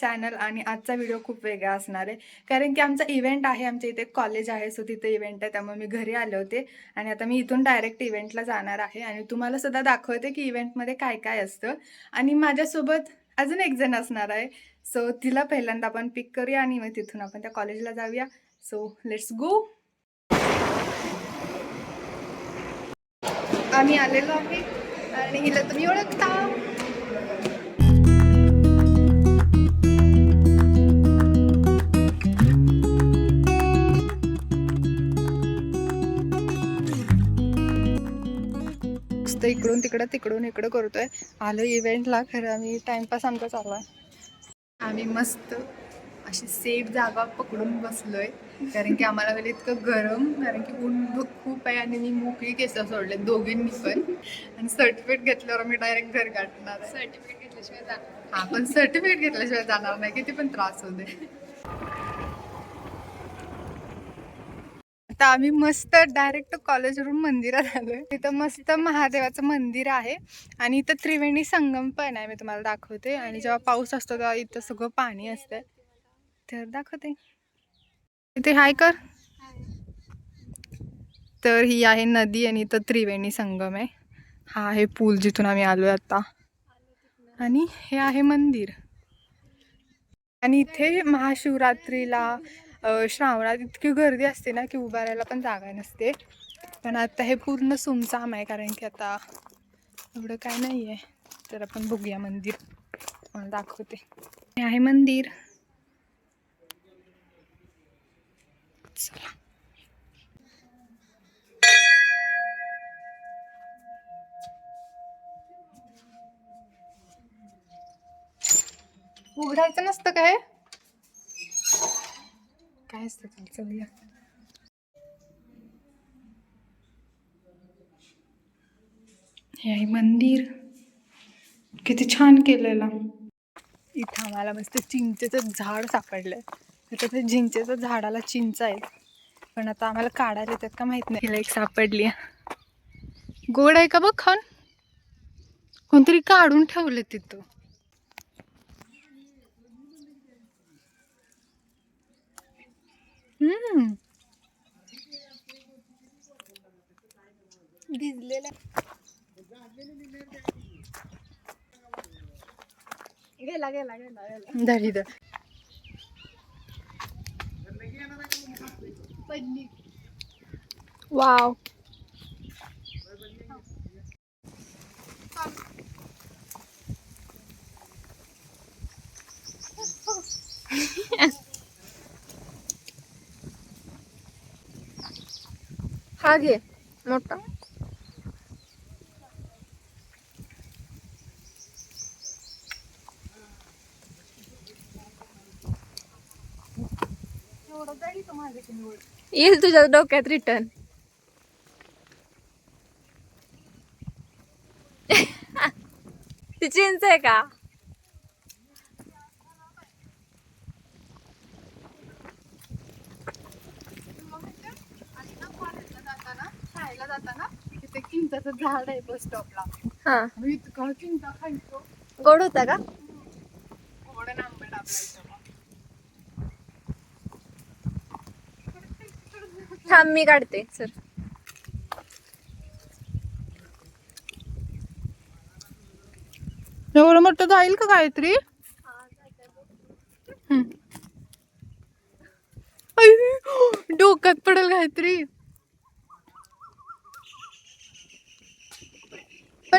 Channel आणि आजचा video खूप वेगळा असणार आहे. कारण की आमचा इव्हेंट आहे आमच्या इथे कॉलेज आहे सो तिथे इव्हेंट आहे त्यामुळे मी घरी आले होते. आणि आता मी इथून डायरेक्ट इव्हेंटला जाणार आहे. आणि तुम्हाला सुद्धा दाखवते की इव्हेंटमध्ये काय काय असतं. आणि माझ्यासोबत अजून एक जण असणार आहे. सो तिला पहिल्यांदा आपण पिक करूया आणि मग तिथून आपण त्या कॉलेजला जाऊया. सो लेट्स गो आम्ही आलेलो आहे आणि हिला तुम्ही ओळखता? नुसतं इकडून तिकडं तिकडून इकडं करतोय. आलो इव्हेंटला खरं आम्ही टाइमपास आमचा चालू आहे आम्ही मस्त अशी सेफ जागा पकडून बसलोय. कारण की आम्हाला वेळी इतकं गरम कारण की ऊन खूप आहे आणि मी मोकळी केस सोडले दोघींनी पण. आणि सर्टिफिकेट घेतल्यावर मी डायरेक्ट घर गाठणार सर्टिफिकेट घेतल्याशिवाय जाणार हा पण सर्टिफिकेट घेतल्याशिवाय जाणार नाही किती पण त्रास होते आता आम्ही मस्त डायरेक्ट कॉलेजवरून मंदिरात आलोय. तिथं मस्त महादेवाचं मंदिर आहे आणि इथं त्रिवेणी संगम पण आहे मी तुम्हाला दाखवते. आणि जेव्हा पाऊस असतो तेव्हा इथं सगळं पाणी असतं. तर दाखवते. इथे हाय कर. तर ही आहे नदी आणि इथं त्रिवेणी संगम आहे. हा आहे पूल जिथून आम्ही आलोय आता. आणि हे आहे मंदिर. आणि इथे महाशिवरात्रीला श्रावणात इतकी गर्दी असते ना की उभा राहायला पण जागा नसते. पण आता हे पूर्ण सुमसाम आहे कारण की आता एवढं काय नाही आहे तर आपण बघूया मंदिर. मला दाखवते. हे आहे मंदिर. चला. उघडायचं नसतं काय काय असतं चल हे आहे मंदिर. किती छान केलेलं. इथं आम्हाला मस्त चिंचेचं झाड सापडलंय. तर ते चिंचेचं झाडाला चिंच आहेत. पण आता आम्हाला काढायला येतात का माहीत नाही. हिला एक सापडली गोड आहे का बघ खाऊन? कोणतरी काढून ठेवलं तिथं हम्म भिजलेला. गेला गेला गेला गेला. धरी द. वाव. हा घे मोठा येईल तुझ्या डोक्यात रिटर्न ती चिंच आहे का? चिंचाचं झाड आहे बस स्टॉपला हा. मी इतका चिंचा खायचो? गोड होता का? गोड आणि आंबट आपल्या थांब मी काढते सर. एवढं मोठं जाईल का गायत्री? हम्म. आई, डोक्यात पडेल गायत्री.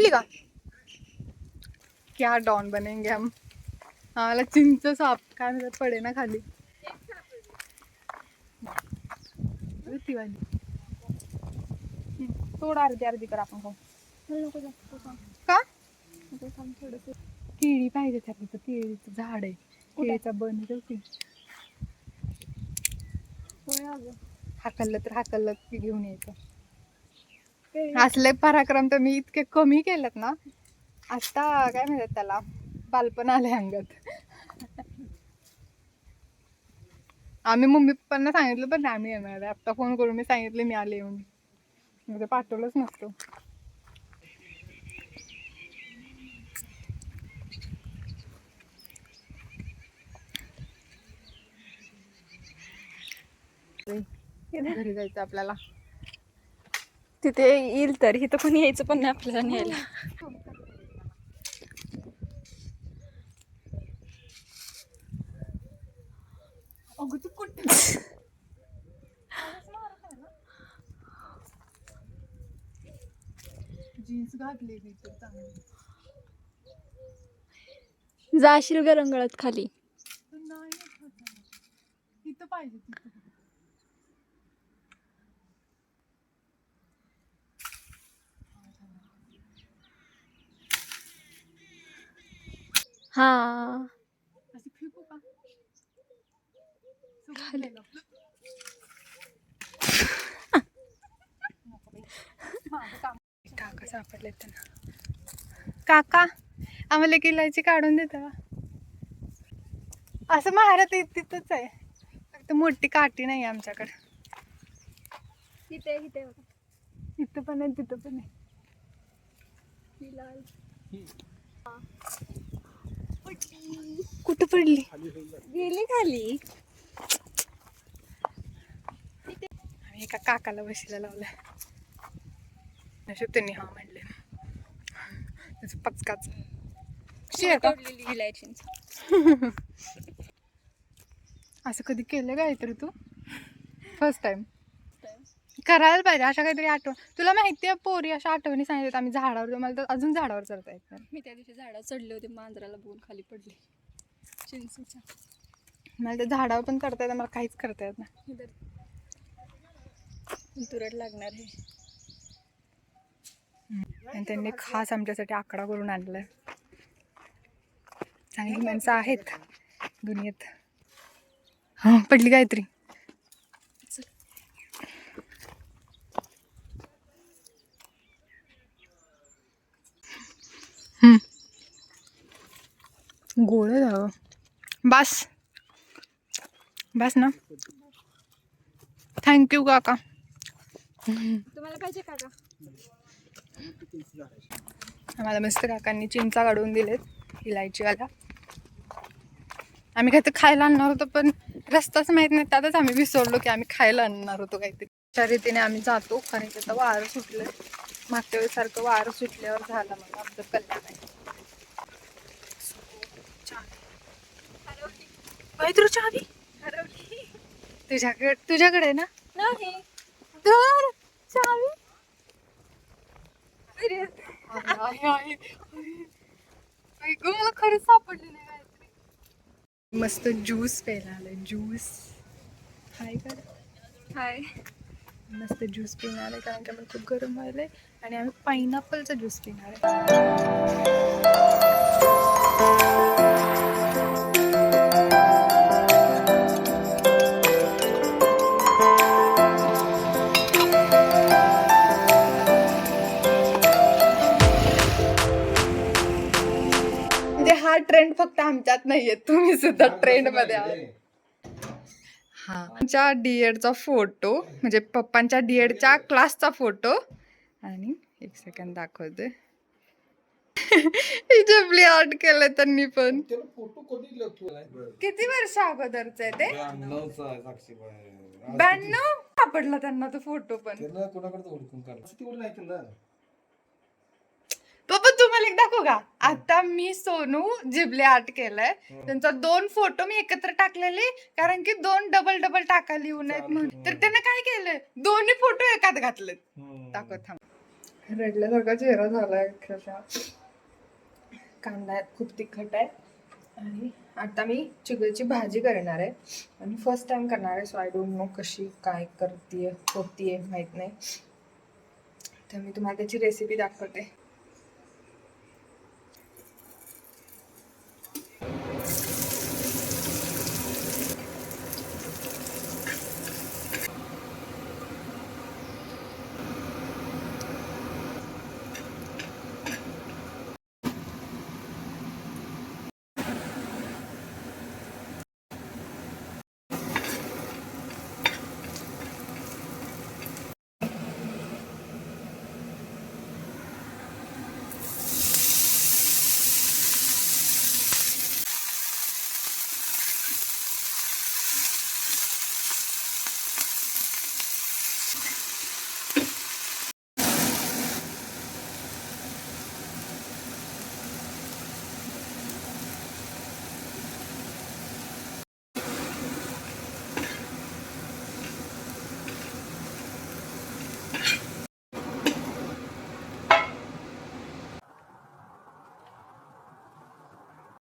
पडली का? क्या डॉन बनेंगे हम? आम्हाला चिंच साप. काय म्हणतात पडे ना खाली. थोडं अर्धी अर्धी कर आपण खाऊ. का? केळी पाहिजे त्यात केळीचं झाड आहे. केळीचा बन हाकललं तर हाकललं की घेऊन यायचं. असले पराक्रम तर मी इतके कमी केलेत ना. आता काय म्हणतात त्याला बालपण आले अंगात. आम्ही मम्मी पप्पांना सांगितलं पण आम्ही येणार आहे. आता फोन करून मी सांगितले मी आले येऊन म्हणजे पाठवलंच नसतो. घरी जायचं आपल्याला. तिथे येईल तर इथं कोणी यायचं पण नाही आपल्याला न्यायला. अगं तू कुठे जीन्स घातली मी तर चांगली. जाशील ग रंगळत खाली. नाही. तिथं पाहिजे तिथं. हा. फेकू का? काका सापडले त्यांना. काका आम्हाला एक इलायची काढून देता का? असं महारात तिथंच आहे. फक्त मोठी काठी नाही आमच्याकडे. इथे इथे इथं पण आहे तिथं पण आहे. कुठं पडली? गेली खाली. आम्ही एका काकाला बशीला लावलं नशीब त्यांनी हा म्हणले. त्याचं पचकाच असं कधी केलं काय तर तू? फर्स्ट टाइम करायला पाहिजे अशा काहीतरी आठवण. तुला माहिती आहे पोरी अशा आठवणी सांगितलं आम्ही झाडावर मला तर अजून झाडावर चढता येत नाही. मी त्या दिवशी झाडावर चढले होते मांजराला बघून खाली पडले. चिंचूच्या. मला तर झाडावर पण करता येतं मला काहीच करता येत नाही. तुरट लागणार आहे. आणि त्यांनी खास आमच्यासाठी आकडा करून आणलाय. चांगली माणसं आहेत दुनियेत. हा पडली काहीतरी. आहे अगं. बस. बस ना. थँक्यू काका. तुम्हाला पाहिजे का आम्हाला मस्त काकांनी चिंचा काढून दिलेत इलायचीवाला. आम्ही काहीतरी खायला आणणार होतो पण रस्ताच माहीत नाही. त्यातच आम्ही विसरलो की आम्ही खायला आणणार होतो काहीतरी. त्या रीतीने आम्ही जातो कारण की आता वारं सुटलं मागच्या वेळेसारखं वारं सुटल्यावर झालं मला. आमचं कल्याण आहे. काहीतरी चावी तुझ्याकडे तुझ्याकडे ना? नाही. धर चावी. अरे. आई गं, मला खरंच सापडली नाही काहीतरी मस्त ज्यूस प्यायला आलाय. ज्यूस हाय का हाय मस्त ज्यूस पिणार आहे कारण की आम्हाला खूप गरम व्हायलंय. आणि आम्ही पायनॅपलचा ज्यूस पिणार आहे. ट्रेंड फक्त आमच्यात नाहीये तुम्ही सुद्धा ट्रेंडमध्ये आहात हा. आमच्या डीएडचा फोटो म्हणजे पप्पांच्या डीएडच्या क्लासचा फोटो आणि एक सेकंड दाखवते. जबली आर्ट केलंय त्यांनी पण. किती वर्ष अगोदरच आहे ते? ब्याण्णव? सापडला त्यांना तो फोटो पण त्याला कोणाकडे ओळखून काढला किती ओळख नाही त्याला पप्पा तुम्हाला एक दाखवू का आता मी सोनू जिबले आर्ट केलंय. त्यांचा दोन फोटो मी एकत्र टाकलेले कारण की दोन डबल डबल टाकायला येऊ नयेत म्हणून. तर त्याने काय केलंय? दोन्ही फोटो एकात घातलेत. दाखव थांब. रडल्यासारखा चेहरा झालाय कांदा आहे, खूप तिखट आहे. आणि आता मी चिकळची भाजी करणार आहे. आणि फर्स्ट टाइम करणार आहे सो आय डोंट नो कशी काय करते होतीये माहीत नाही. तर मी तुम्हाला त्याची रेसिपी दाखवते.